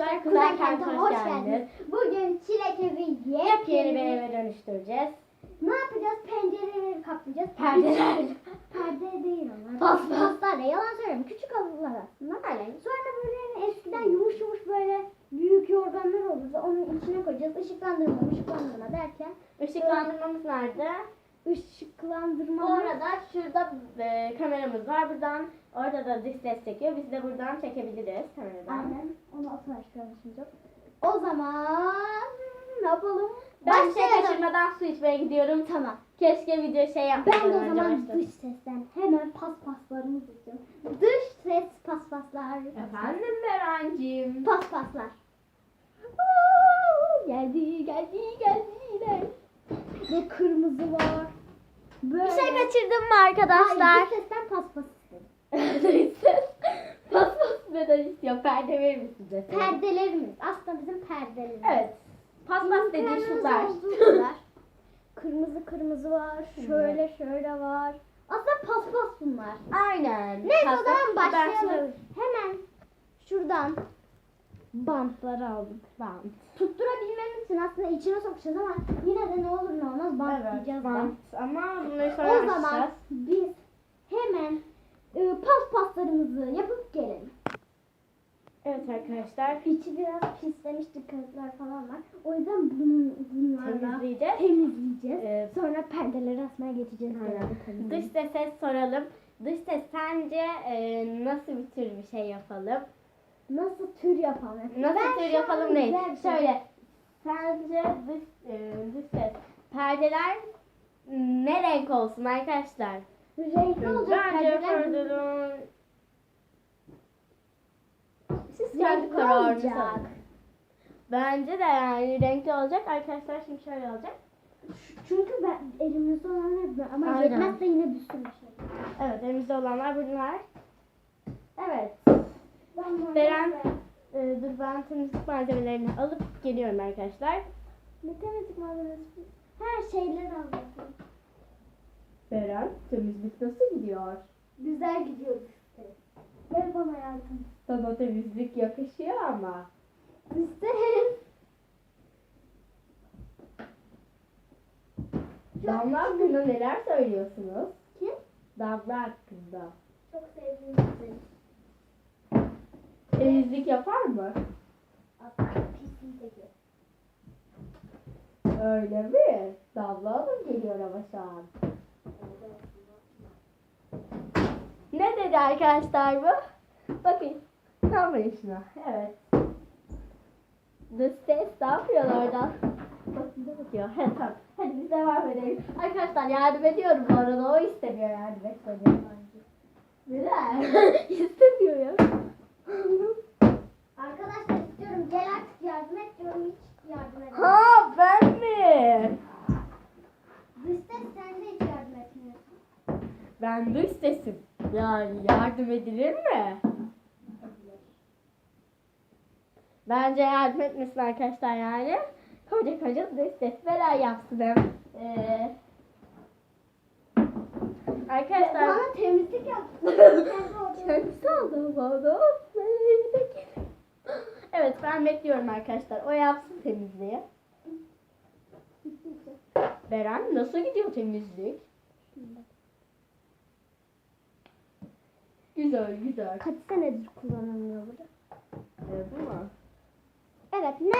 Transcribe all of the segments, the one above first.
arkadaşlar, Kuzen Kent'e hoş geldiniz. Bugün çilek evi Yepyeni bir eve dönüştüreceğiz. Ne yapacağız? Pencereleri kaplayacağız. Perdeler. Perde değil onlar. Pas, pas. Paslar da yalan söylüyorum. Küçük halılar aslında. Aynen. Sonra böyle eskiden yumuş yumuş böyle büyük yorganlar olurdu. Onun içine koyacağız. Işıklandırma, ışıklandırma derken Işıklandırmamız nerede? Işıklandırma Bu arada şurada e, kameramız var. Buradan orada da dış ses çekiyor. Biz de buradan çekebiliriz kameradan. Aynen. Onu atarak çalışacağız. O zaman ne yapalım? Ben şey Başlayalım. kaçırmadan su içmeye gidiyorum. Tamam. Keşke video şey Ben yapmadan de o önce zaman başladım. dış sesten hemen paspaslarımı seçeceğim. Dış ses paspaslar. Efendim Berancığım. Paspaslar. Aa, Geldi, geldi, geldiler. Ve kırmızı var. Böyle. Bir şey kaçırdım mı Hayır, arkadaşlar? dış sesten paspas istedim. Pas pas neden istiyor? Perde verir misin de? Perdelerimiz. Aslında bizim perdelerimiz. Evet. Pas pas dediği şunlar. Kırmızı kırmızı var. Şöyle şöyle var. Aslında paspas bunlar. Aynen. Neyse o zaman başlayalım. Hemen şuradan bantları aldık. Bant. Tutturabilmemiz için aslında içine sokacağız ama yine de ne olur ne olmaz bantlayacağız da. bant. Ama bunları sonra O zaman biz hemen e, paspaslarımızı yapıp gelelim. Evet arkadaşlar. İçi biraz pislemiş tıkanıklar falan var. O yüzden bunun, bunlarla Temizleyeceğiz. temizleyeceğiz. Ee, Sonra perdeleri asmaya geçeceğiz. Aynen. Dış sese soralım. Dış ses sence e, nasıl bir tür bir şey yapalım? Nasıl tür yapalım? Nasıl Ben tür yapalım bir şey- Şöyle. Sence dış, e, dış ses perdeler ne renk olsun arkadaşlar? Renkli olacak Bence perdeler. siz kendi kararınızı alın. Bence de yani renkli olacak. Arkadaşlar şimdi şöyle olacak. Çünkü ben elimizde olanlar ama Aynen. yetmezse yine bir sürü şey. Evet elimizde olanlar bunlar. Evet. Beren, e, dur ben temizlik malzemelerini alıp geliyorum arkadaşlar. Ne temizlik malzemesi? Her şeyleri aldım. Beren, temizlik nasıl gidiyor? Güzel gidiyor işte. Gel bana yardım. Sana temizlik yakışıyor ama. İsterim. Damla hakkında neler söylüyorsunuz? Kim? Damla hakkında. Çok sevdiğim. Temizlik yapar mı? Öyle mi? Damla Hanım geliyor ama şu an. Ne dedi arkadaşlar bu? Bakın. Tamam şuna. Evet. The ses ne yapıyorlar oradan? Bak bize bakıyor. He tamam. Hadi biz devam edelim. Arkadaşlar yardım ediyorum bu arada. O istemiyor yardım etmeni. Neden? İstemiyor ya. Arkadaşlar istiyorum gel artık yardım et diyorum hiç yardım et. ha ben mi? Sen de hiç yardım etmiyorsun. Ben dış sesim. Yani yardım edilir mi? Bence yardım etmesin arkadaşlar yani. Koca koca ses falan yapsın hem. Ee, arkadaşlar Bana temizlik yap. kendisi aldı bana. Ben bekliyorum arkadaşlar. O yapsın temizliği. Beren nasıl gidiyor temizlik? Güzel güzel. Kaç senedir kullanılmıyor burada? Evet ama. Evet ne?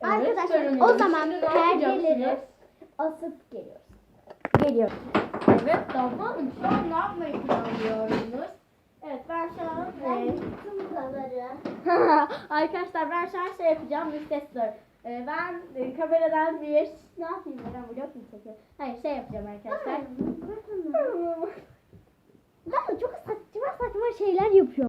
Arkadaşlar, o zaman Şimdi ne perdeleri- yapacaksınız? Asıp geliyoruz. Geliyor. Evet Hanım şu an ne yapmayı planlıyorsunuz? Evet ben şu an Ben e, yıktım buraları. Arkadaşlar ben şu an şey yapacağım testler. Ee, ben e, kameradan bir ne yapayım ben vlog mu çekiyorum? Hayır şey yapacağım arkadaşlar. Bakın. Ben çok saçma saçma şeyler yapıyorum.